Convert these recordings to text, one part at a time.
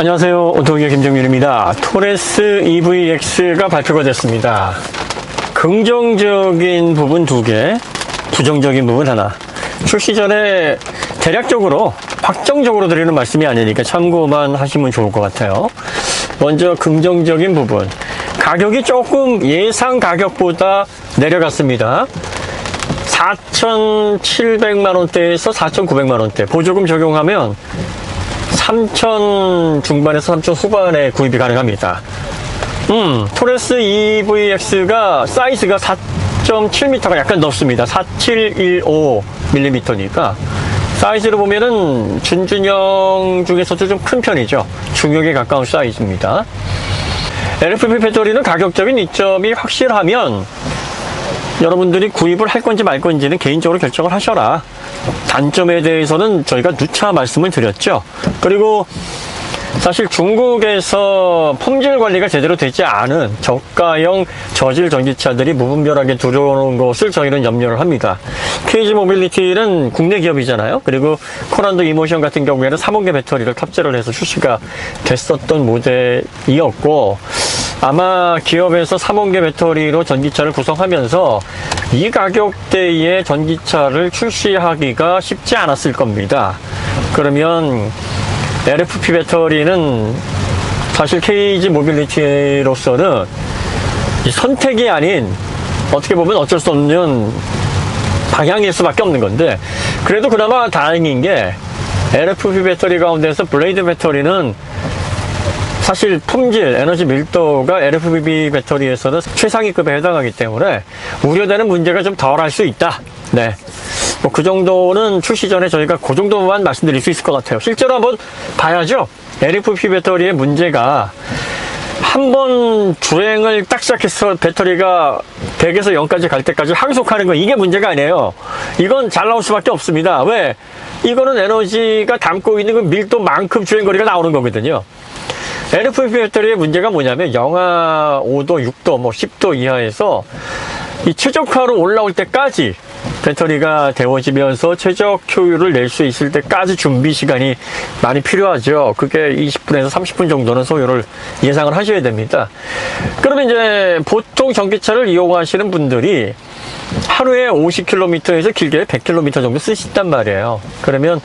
안녕하세요. 오토기의 김정민입니다. 토레스 EVX가 발표가 됐습니다. 긍정적인 부분 두 개, 부정적인 부분 하나. 출시 전에 대략적으로 확정적으로 드리는 말씀이 아니니까 참고만 하시면 좋을 것 같아요. 먼저 긍정적인 부분. 가격이 조금 예상 가격보다 내려갔습니다. 4,700만 원대에서 4,900만 원대. 보조금 적용하면 3천 중반에서 3천 후반에 구입이 가능합니다. 음, 토레스 EVX가 사이즈가 4.7m가 약간 넓습니다. 4715mm니까 사이즈로 보면은 준준형 중에서도 좀 큰 편이죠. 중형에 가까운 사이즈입니다. LFP 배터리는 가격적인 이점이 확실하면 여러분들이 구입을 할 건지 말 건지는 개인적으로 결정을 하셔라. 단점에 대해서는 저희가 누차 말씀을 드렸죠. 그리고 사실 중국에서 품질 관리가 제대로 되지 않은 저가형 저질 전기차들이 무분별하게 들어오는 것을 저희는 염려를 합니다. KG 모빌리티는 국내 기업이잖아요. 그리고 코란도 이모션 같은 경우에는 3원계 배터리를 탑재를 해서 출시가 됐었던 모델이었고 아마 기업에서 3원계 배터리로 전기차를 구성하면서 이 가격대의 전기차를 출시하기가 쉽지 않았을 겁니다. 그러면 LFP 배터리는 사실 KG 모빌리티로서는 이 선택이 아닌 어떻게 보면 어쩔 수 없는 방향일 수밖에 없는 건데 그래도 그나마 다행인 게 LFP 배터리 가운데서 블레이드 배터리는 사실 품질, 에너지 밀도가 LFP 배터리에서는 최상위급에 해당하기 때문에 우려되는 문제가 좀 덜할 수 있다. 네. 뭐 그 정도는 출시 전에 저희가 그 정도만 말씀드릴 수 있을 것 같아요. 실제로 한번 봐야죠. LFP 배터리의 문제가 한 번 주행을 딱 시작해서 배터리가 100에서 0까지 갈 때까지 항속하는 거 이게 문제가 아니에요. 이건 잘 나올 수밖에 없습니다. 왜? 이거는 에너지가 담고 있는 그 밀도만큼 주행거리가 나오는 거거든요. LFP 배터리의 문제가 뭐냐면 영하 5도, 6도, 뭐 10도 이하에서 이 최적화로 올라올 때까지 배터리가 데워지면서 최적 효율을 낼 수 있을 때까지 준비 시간이 많이 필요하죠. 그게 20분에서 30분 정도는 소요를 예상을 하셔야 됩니다. 그러면 이제 보통 전기차를 이용하시는 분들이 하루에 50km에서 길게 100km 정도 쓰신단 말이에요. 그러면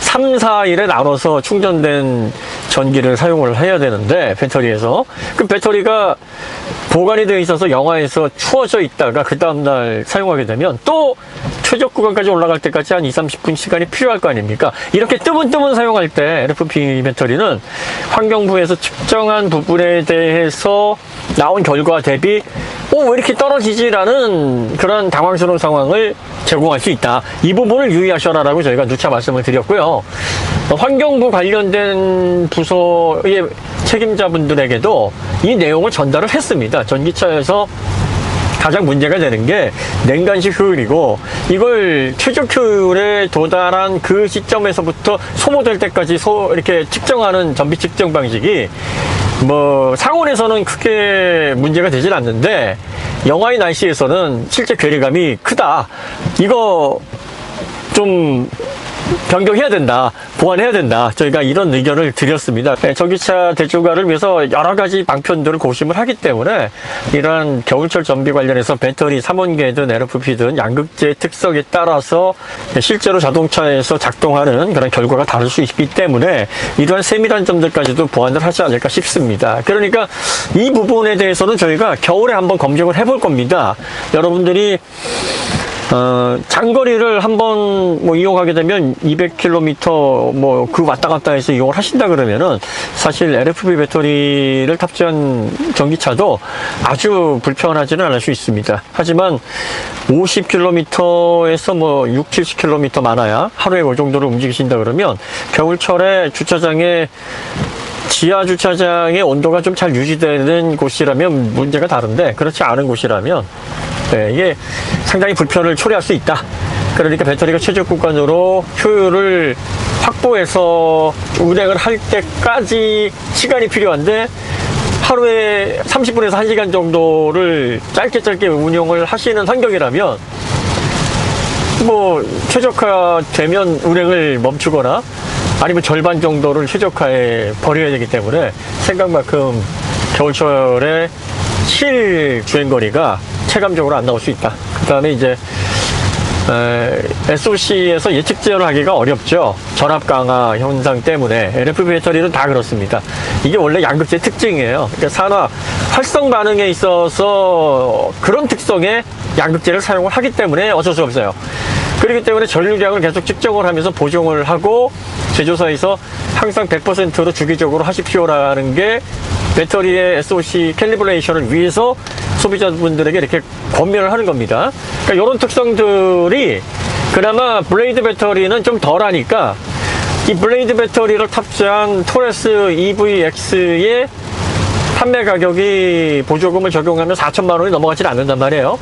3, 4일에 나눠서 충전된 전기를 사용을 해야 되는데 배터리에서 그 배터리가 보관이 되어 있어서 영하에서 추워져 있다가 그 다음날 사용하게 되면 또 최적 구간까지 올라갈 때까지 한 2, 30분 시간이 필요할 거 아닙니까? 이렇게 뜨문뜨문 사용할 때 LFP 배터리는 환경부에서 측정한 부분에 대해서 나온 결과 대비 어, 왜 이렇게 떨어지지라는 그런 당황스러운 상황을 제공할 수 있다. 이 부분을 유의하셔라라고 저희가 누차 말씀을 드렸고요. 어, 환경부 관련된 부서의 책임자분들에게도 이 내용을 전달을 했습니다. 전기차에서 가장 문제가 되는 게 냉간식 효율이고 이걸 최적 효율에 도달한 그 시점에서부터 소모될 때까지 소 이렇게 측정하는 전비 측정 방식이 뭐 상온에서는 크게 문제가 되질 않는데 영하의 날씨에서는 실제 괴리감이 크다. 이거 좀 변경해야 된다. 보완해야 된다. 저희가 이런 의견을 드렸습니다. 네, 전기차 대중화를 위해서 여러 가지 방편들을 고심을 하기 때문에 이러한 겨울철 전비 관련해서 배터리 3원계든 LFP든 양극재 특성에 따라서 실제로 자동차에서 작동하는 그런 결과가 다를 수 있기 때문에 이러한 세밀한 점들까지도 보완을 하지 않을까 싶습니다. 그러니까 이 부분에 대해서는 저희가 겨울에 한번 검증을 해볼 겁니다. 여러분들이 어, 장거리를 한번 뭐 이용하게 되면 200km 뭐 그 왔다 갔다 해서 이용을 하신다 그러면은 사실 LFP 배터리를 탑재한 전기차도 아주 불편하지는 않을 수 있습니다. 하지만 50km에서 뭐 6, 70km 많아야 하루에 그 정도를 움직이신다 그러면 겨울철에 주차장에 지하 주차장의 온도가 좀 잘 유지되는 곳이라면 문제가 다른데 그렇지 않은 곳이라면 네, 이게 상당히 불편을 초래할 수 있다. 그러니까 배터리가 최적 구간으로 효율을 확보해서 운행을 할 때까지 시간이 필요한데 하루에 30분에서 1시간 정도를 짧게 짧게 운영을 하시는 환경이라면 뭐 최적화 되면 운행을 멈추거나 아니면 절반 정도를 최적화에 버려야 되기 때문에 생각만큼 겨울철에 실 주행거리가 체감적으로 안 나올 수 있다. 그 다음에 이제 SOC에서 예측 제어를 하기가 어렵죠. 전압 강화 현상 때문에 LFP 배터리는 다 그렇습니다. 이게 원래 양극재 특징이에요. 그러니까 산화 활성 반응에 있어서 그런 특성의 양극재를 사용을 하기 때문에 어쩔 수 없어요. 그렇기 때문에 전류량을 계속 측정을 하면서 보정을 하고 제조사에서 항상 100%로 주기적으로 하십시오라는 게 배터리의 SOC 캘리브레이션을 위해서 소비자분들에게 이렇게 권면을 하는 겁니다. 그러니까 이런 특성들이 그나마 블레이드 배터리는 좀 덜하니까 이 블레이드 배터리를 탑재한 토레스 EVX의 판매 가격이 보조금을 적용하면 4천만 원이 넘어가질 않는단 말이에요.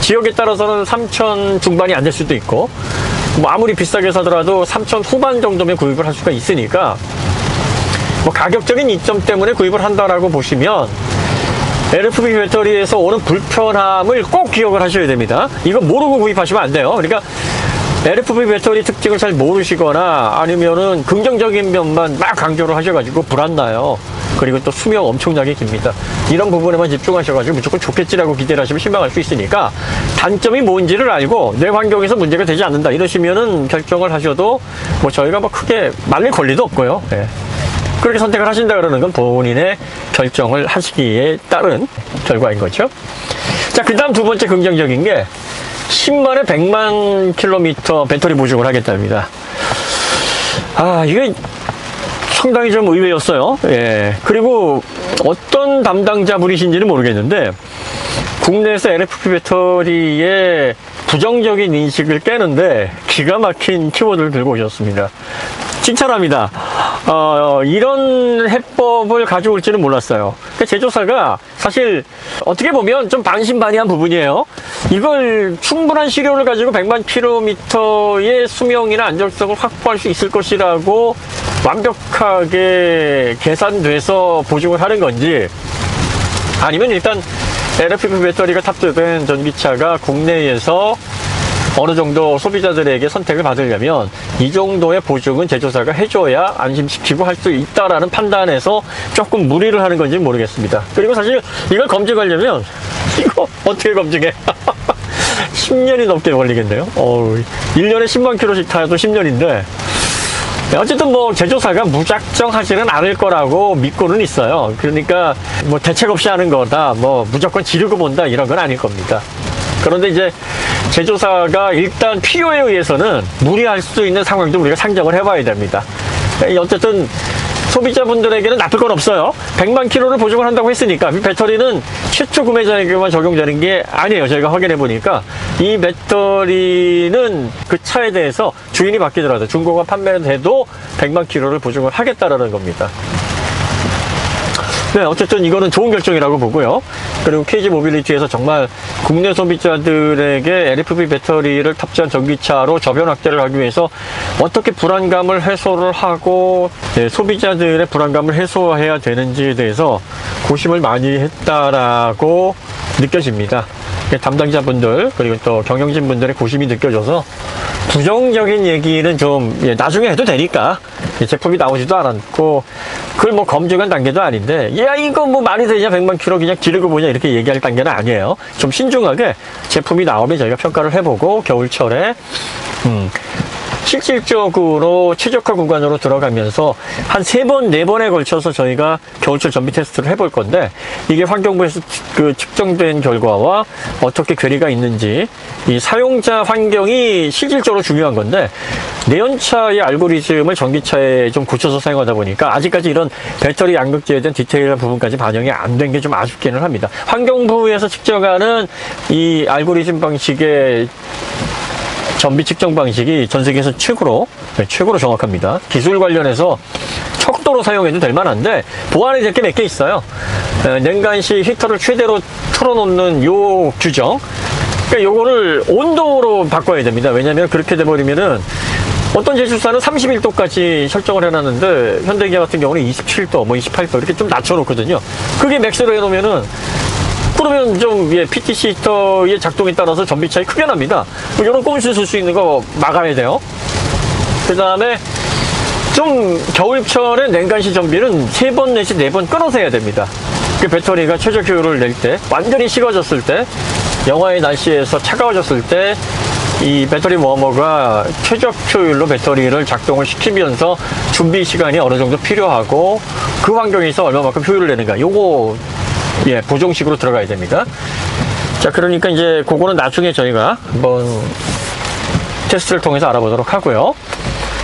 지역에 따라서는 3천 중반이 안 될 수도 있고 뭐 아무리 비싸게 사더라도 3천 후반 정도면 구입을 할 수가 있으니까 뭐 가격적인 이점 때문에 구입을 한다라고 보시면 LFP 배터리에서 오는 불편함을 꼭 기억을 하셔야 됩니다. 이거 모르고 구입하시면 안 돼요. 그러니까 LFP 배터리 특징을 잘 모르시거나 아니면은 긍정적인 면만 막 강조를 하셔가지고 불안나요. 그리고 또 수명 엄청나게 깁니다. 이런 부분에만 집중하셔가지고 무조건 좋겠지라고 기대를 하시면 실망할 수 있으니까 단점이 뭔지를 알고 내 환경에서 문제가 되지 않는다 이러시면은 결정을 하셔도 뭐 저희가 뭐 크게 말릴 권리도 없고요. 예. 그렇게 선택을 하신다 그러는 건 본인의 결정을 하시기에 따른 결과인 거죠. 자, 그 다음 두 번째 긍정적인 게 10만에 100만 킬로미터 배터리 보증을 하겠답니다. 아, 이게 상당히 좀 의외였어요. 예. 그리고 어떤 담당자분이신지는 모르겠는데, 국내에서 LFP 배터리의 부정적인 인식을 깨는데 기가 막힌 키워드를 들고 오셨습니다. 칭찬합니다. 어, 이런 해법을 가져올지는 몰랐어요. 그러니까 제조사가 사실 어떻게 보면 좀 반신반의한 부분이에요. 이걸 충분한 시료를 가지고 100만 킬로미터의 수명이나 안정성을 확보할 수 있을 것이라고 완벽하게 계산돼서 보증을 하는 건지 아니면 일단 LFP 배터리가 탑재된 전기차가 국내에서 어느 정도 소비자들에게 선택을 받으려면 이 정도의 보증은 제조사가 해줘야 안심시키고 할 수 있다라는 판단에서 조금 무리를 하는 건지 모르겠습니다. 그리고 사실 이걸 검증하려면 이거 어떻게 검증해? 10년이 넘게 걸리겠네요. 어우, 1년에 10만 킬로씩 타도 10년인데 어쨌든 뭐 제조사가 무작정 하지는 않을 거라고 믿고는 있어요. 그러니까 뭐 대책 없이 하는 거다, 뭐 무조건 지르고 본다 이런 건 아닐 겁니다. 그런데 이제 제조사가 일단 필요에 의해서는 무리할 수 있는 상황도 우리가 상정을 해봐야 됩니다. 어쨌든 소비자분들에게는 나쁠 건 없어요. 100만 킬로를 보증을 한다고 했으니까 이 배터리는 최초 구매자에게만 적용되는 게 아니에요. 저희가 확인해 보니까 이 배터리는 그 차에 대해서 주인이 바뀌더라도 중고가 판매돼도 100만 킬로를 보증을 하겠다라는 겁니다. 네, 어쨌든 이거는 좋은 결정이라고 보고요. 그리고 KG 모빌리티에서 정말 국내 소비자들에게 LFP 배터리를 탑재한 전기차로 저변 확대를 하기 위해서 어떻게 불안감을 해소를 하고 네, 소비자들의 불안감을 해소해야 되는지에 대해서 고심을 많이 했다라고 느껴집니다. 담당자분들 그리고 또 경영진 분들의 고심이 느껴져서 부정적인 얘기는 좀 예, 나중에 해도 되니까. 제품이 나오지도 않았고 그걸 뭐 검증한 단계도 아닌데 야 이거 뭐 말이 되냐? 100만 킬로 그냥 기르고 보냐? 이렇게 얘기할 단계는 아니에요. 좀 신중하게 제품이 나오면 저희가 평가를 해보고 겨울철에 음, 실질적으로 최적화 구간으로 들어가면서 한 세 번, 네 번에 걸쳐서 저희가 겨울철 전비 테스트를 해볼 건데 이게 환경부에서 그 측정된 결과와 어떻게 괴리가 있는지 이 사용자 환경이 실질적으로 중요한 건데 내연차의 알고리즘을 전기차에 좀 고쳐서 사용하다 보니까 아직까지 이런 배터리 양극재에 대한 디테일한 부분까지 반영이 안 된 게 좀 아쉽기는 합니다. 환경부에서 측정하는 이 알고리즘 방식의 전비 측정 방식이 전 세계에서 최고로 네, 최고로 정확합니다. 기술 관련해서 척도로 사용해도 될 만한데 보완이 될 게 몇 개 있어요. 에, 냉간시 히터를 최대로 틀어놓는 요 규정. 그러니까 요거를 온도로 바꿔야 됩니다. 왜냐하면 그렇게 돼버리면은 어떤 제조사는 31도까지 설정을 해놨는데 현대기아 같은 경우는 27도, 뭐 28도 이렇게 좀 낮춰놓거든요. 그게 맥스로 해놓으면은 그러면 좀 예, PTC 히터의 작동에 따라서 전비 차이 크게 납니다. 뭐 이런 꼼수 쓸 수 있는 거 막아야 돼요. 그 다음에 좀 겨울철에 냉간시 정비는 세 번 내지 네 번 끊어서 해야 됩니다. 그 배터리가 최적 효율을 낼 때, 완전히 식어졌을 때, 영하의 날씨에서 차가워졌을 때, 이 배터리 워머가 최적 효율로 배터리를 작동을 시키면서 준비 시간이 어느 정도 필요하고 그 환경에서 얼마만큼 효율을 내는가. 요거, 예, 보정식으로 들어가야 됩니다. 자, 그러니까 이제 그거는 나중에 저희가 한번 테스트를 통해서 알아보도록 하고요.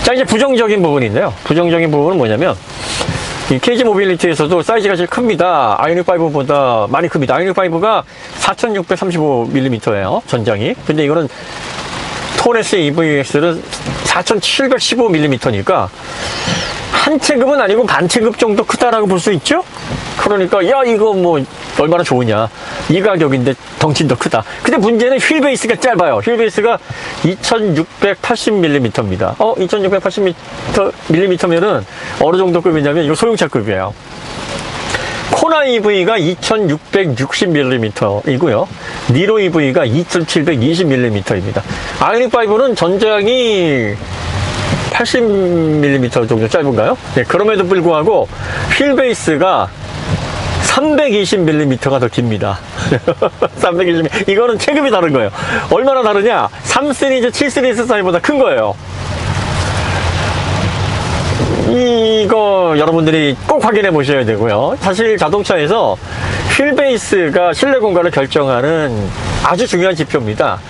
자, 이제 부정적인 부분인데요. 부정적인 부분은 뭐냐면, 이 KG 모빌리티에서도 사이즈가 제일 큽니다. 아이닉5보다 많이 큽니다. 아이닉5가 4635mm예요. 전장이. 근데 이거는 토레스 EVX는 4715mm니까 한 체급은 아니고 반 체급 정도 크다라고 볼 수 있죠? 그러니까 야 이거 뭐 얼마나 좋으냐 이 가격인데 덩치는 더 크다 근데 문제는 휠 베이스가 짧아요 휠 베이스가 2680mm입니다 어 2680mm면은 어느 정도 급이냐면 이거 소형차 급이에요 코나 EV가 2660mm이고요. 니로 EV가 2720mm입니다. 아이닉5는 전장이 80mm 정도 짧은가요? 네, 그럼에도 불구하고 휠 베이스가 320mm가 더 깁니다. 320mm. 이거는 체급이 다른 거예요. 얼마나 다르냐? 3 시리즈, 7 시리즈 사이즈보다 큰 거예요. 이거 여러분들이 꼭 확인해 보셔야 되고요. 사실 자동차에서 휠 베이스가 실내 공간을 결정하는 아주 중요한 지표입니다.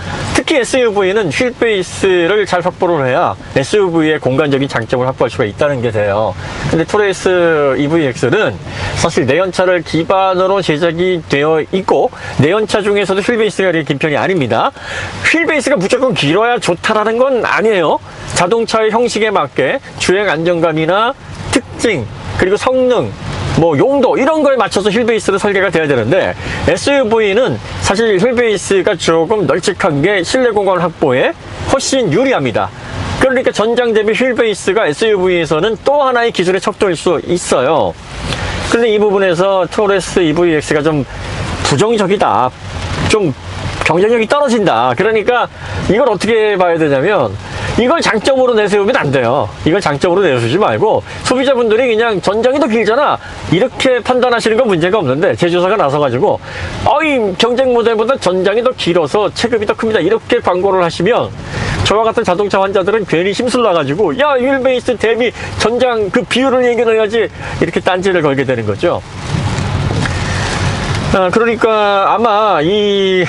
특히 SUV는 휠 베이스를 잘 확보를 해야 SUV의 공간적인 장점을 확보할 수가 있다는 게 돼요. 근데 토레스 EVX는 사실 내연차를 기반으로 제작이 되어 있고 내연차 중에서도 휠 베이스가 이렇게 긴 편이 아닙니다. 휠 베이스가 무조건 길어야 좋다라는 건 아니에요. 자동차의 형식에 맞게 주행 안정감이나 특징 그리고 성능 뭐 용도 이런 걸 맞춰서 휠베이스로 설계가 돼야 되는데 SUV는 사실 휠베이스가 조금 널찍한 게 실내 공간 확보에 훨씬 유리합니다. 그러니까 전장 대비 휠베이스가 SUV에서는 또 하나의 기술의 척도일 수 있어요. 근데 이 부분에서 토레스 EVX가 좀 부정적이다. 좀 경쟁력이 떨어진다. 그러니까 이걸 어떻게 봐야 되냐면 이걸 장점으로 내세우면 안 돼요. 이걸 장점으로 내세우지 말고 소비자분들이 그냥 전장이 더 길잖아. 이렇게 판단하시는 건 문제가 없는데 제조사가 나서가지고 어이 경쟁 모델보다 전장이 더 길어서 체급이 더 큽니다. 이렇게 광고를 하시면 저와 같은 자동차 환자들은 괜히 힘쓸나가지고 야 휠베이스 대비 전장 그 비율을 얘기를 해야지 이렇게 딴지를 걸게 되는 거죠. 아, 그러니까 아마 이,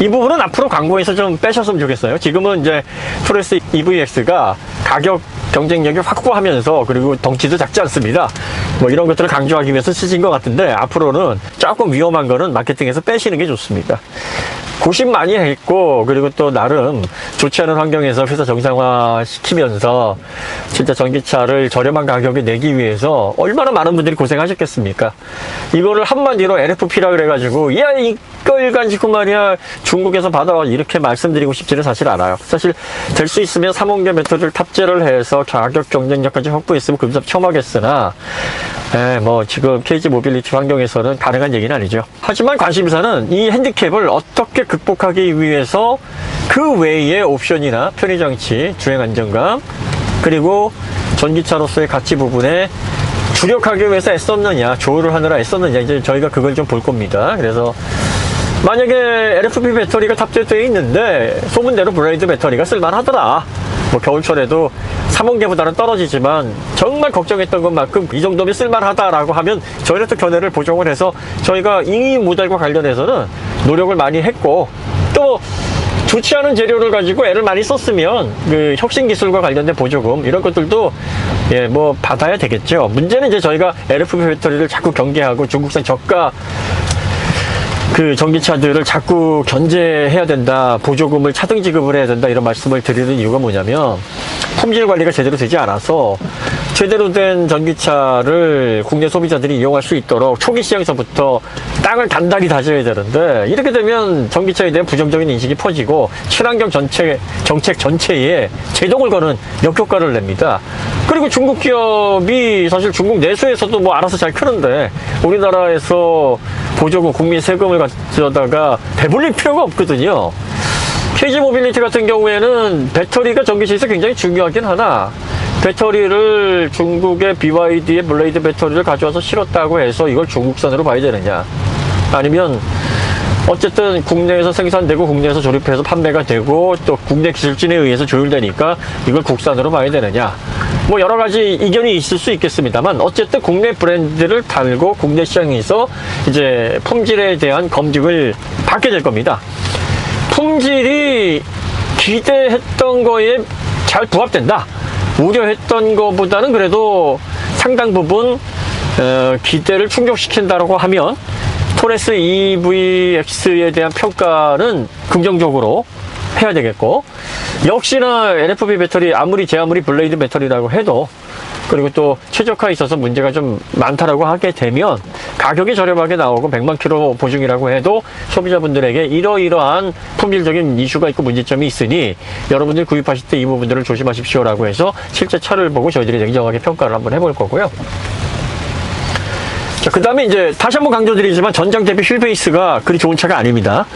이 부분은 앞으로 광고에서 좀 빼셨으면 좋겠어요. 지금은 이제 토레스 EVX가 가격 경쟁력이 확보하면서 그리고 덩치도 작지 않습니다. 뭐 이런 것들을 강조하기 위해서 쓰신 것 같은데 앞으로는 조금 위험한 거는 마케팅에서 빼시는 게 좋습니다. 고심 많이 했고 그리고 또 나름 좋지 않은 환경에서 회사 정상화 시키면서 진짜 전기차를 저렴한 가격에 내기 위해서 얼마나 많은 분들이 고생하셨겠습니까? 이거를 한마디로 LFP라 그래가지고 야 이걸 가지고 말이야 중국에서 받아와 이렇게 말씀드리고 싶지는 사실 않아요. 사실 될 수 있으면 삼원계 메터를 탑재를 해서 가격 경쟁력까지 확보했으면 금값 처음 하겠으나 에, 뭐 지금 KG 모빌리티 환경에서는 가능한 얘기는 아니죠. 하지만 관심사는 이 핸디캡을 어떻게 극복하기 위해서 그 외의 옵션이나 편의장치, 주행 안정감, 그리고 전기차로서의 가치 부분에 주력하기 위해서 애썼느냐, 조율을 하느라 애썼느냐, 이제 저희가 그걸 좀 볼 겁니다. 그래서 만약에 LFP 배터리가 탑재되어 있는데 소문대로 브레이드 배터리가 쓸만하더라. 뭐 겨울철에도 3원계보다는 떨어지지만 정말 걱정했던 것만큼 이 정도면 쓸만하다라고 하면 저희는 또 견해를 보정을 해서 저희가 이 모델과 관련해서는 노력을 많이 했고 또 좋지 않은 재료를 가지고 애를 많이 썼으면 그 혁신 기술과 관련된 보조금 이런 것들도 예 뭐 받아야 되겠죠. 문제는 이제 저희가 LFP 배터리를 자꾸 경계하고 중국산 저가 그 전기차들을 자꾸 견제해야 된다, 보조금을 차등 지급을 해야 된다 이런 말씀을 드리는 이유가 뭐냐면 품질 관리가 제대로 되지 않아서 제대로 된 전기차를 국내 소비자들이 이용할 수 있도록 초기 시장에서부터 땅을 단단히 다져야 되는데 이렇게 되면 전기차에 대한 부정적인 인식이 퍼지고 친환경 전체 정책 전체에 제동을 거는 역효과를 냅니다. 그리고 중국 기업이 사실 중국 내수에서도 뭐 알아서 잘 크는데 우리나라에서 보조금 국민 세금을 가져다가 배불릴 필요가 없거든요. KG 모빌리티 같은 경우에는 배터리가 전기차에서 굉장히 중요하긴 하나 배터리를 중국의 BYD의 블레이드 배터리를 가져와서 실었다고 해서 이걸 중국산으로 봐야 되느냐? 아니면 어쨌든 국내에서 생산되고 국내에서 조립해서 판매가 되고 또 국내 기술진에 의해서 조율되니까 이걸 국산으로 봐야 되느냐? 뭐 여러 가지 이견이 있을 수 있겠습니다만 어쨌든 국내 브랜드를 달고 국내 시장에서 이제 품질에 대한 검증을 받게 될 겁니다. 품질이 기대했던 거에 잘 부합된다. 우려했던 것보다는 그래도 상당 부분 어, 기대를 충족시킨다고 하면 토레스 EVX에 대한 평가는 긍정적으로 해야 되겠고 역시나 NFB 배터리 아무리 제 아무리 블레이드 배터리라고 해도 그리고 또 최적화에 있어서 문제가 좀 많다라고 하게 되면 가격이 저렴하게 나오고 100만 킬로 보증이라고 해도 소비자분들에게 이러이러한 품질적인 이슈가 있고 문제점이 있으니 여러분들이 구입하실 때 이 부분들을 조심하십시오라고 해서 실제 차를 보고 저희들이 냉정하게 평가를 한번 해볼 거고요. 자, 그 다음에 이제 다시 한번 강조드리지만 전장 대비 휠베이스가 그리 좋은 차가 아닙니다.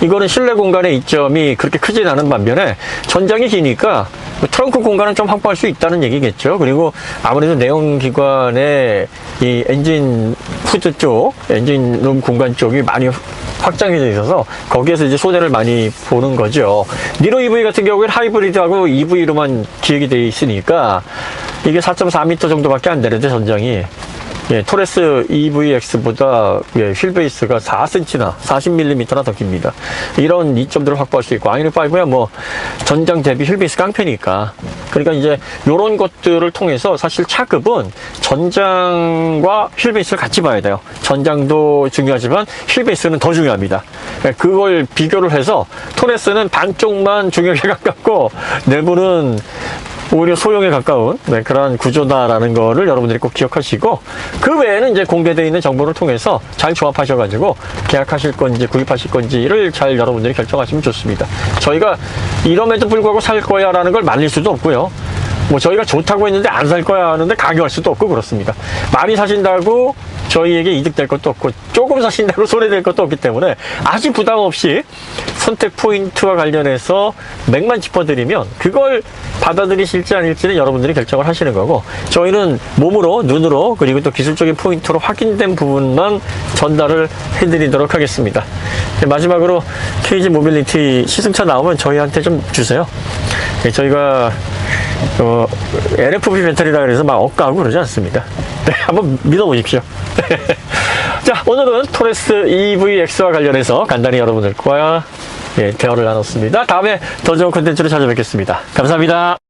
이거는 실내 공간의 이점이 그렇게 크진 않은 반면에 전장이 기니까 뭐 트렁크 공간은 좀 확보할 수 있다는 얘기겠죠. 그리고 아무래도 내연기관의 이 엔진 후드 쪽, 엔진 룸 공간 쪽이 많이 확장이 되어 있어서 거기에서 이제 손해를 많이 보는 거죠. 니로 EV 같은 경우에는 하이브리드하고 EV로만 기획이 되어 있으니까 이게 4.4m 정도밖에 안 되는데 전장이 예, 토레스 EVX보다 예, 휠베이스가 4cm나 40mm나 더 깁니다. 이런 이점들을 확보할 수 있고 아이는5야 뭐 전장 대비 휠베이스 깡패니까 그러니까 이제 이런 것들을 통해서 사실 차급은 전장과 휠베이스를 같이 봐야 돼요. 전장도 중요하지만 휠베이스는 더 중요합니다. 예, 그걸 비교를 해서 토레스는 반쪽만 중요하게 가깝고 내부는 오히려 소형에 가까운 네, 그런 구조다라는 거를 여러분들이 꼭 기억하시고 그 외에는 이제 공개되어 있는 정보를 통해서 잘 조합하셔가지고 계약하실 건지 구입하실 건지를 잘 여러분들이 결정하시면 좋습니다. 저희가 이럼에도 불구하고 살 거야 라는 걸 말릴 수도 없고요. 뭐 저희가 좋다고 했는데 안 살 거야 하는데 강요할 수도 없고 그렇습니다. 많이 사신다고 저희에게 이득될 것도 없고 조금 사신다고 손해될 것도 없기 때문에 아주 부담 없이 선택 포인트와 관련해서 맥만 짚어드리면 그걸 받아들이실지 아닐지는 여러분들이 결정을 하시는 거고 저희는 몸으로 눈으로 그리고 또 기술적인 포인트로 확인된 부분만 전달을 해드리도록 하겠습니다. 네, 마지막으로 KG 모빌리티 시승차 나오면 저희한테 좀 주세요. 네, 저희가 어, NFV 배터리라 그래서 막 억까하고 그러지 않습니다. 네, 한번 믿어보십시오. 자, 오늘은 토레스 EVX와 관련해서 간단히 여러분들과 예, 대화를 나눴습니다. 다음에 더 좋은 콘텐츠로 찾아뵙겠습니다. 감사합니다.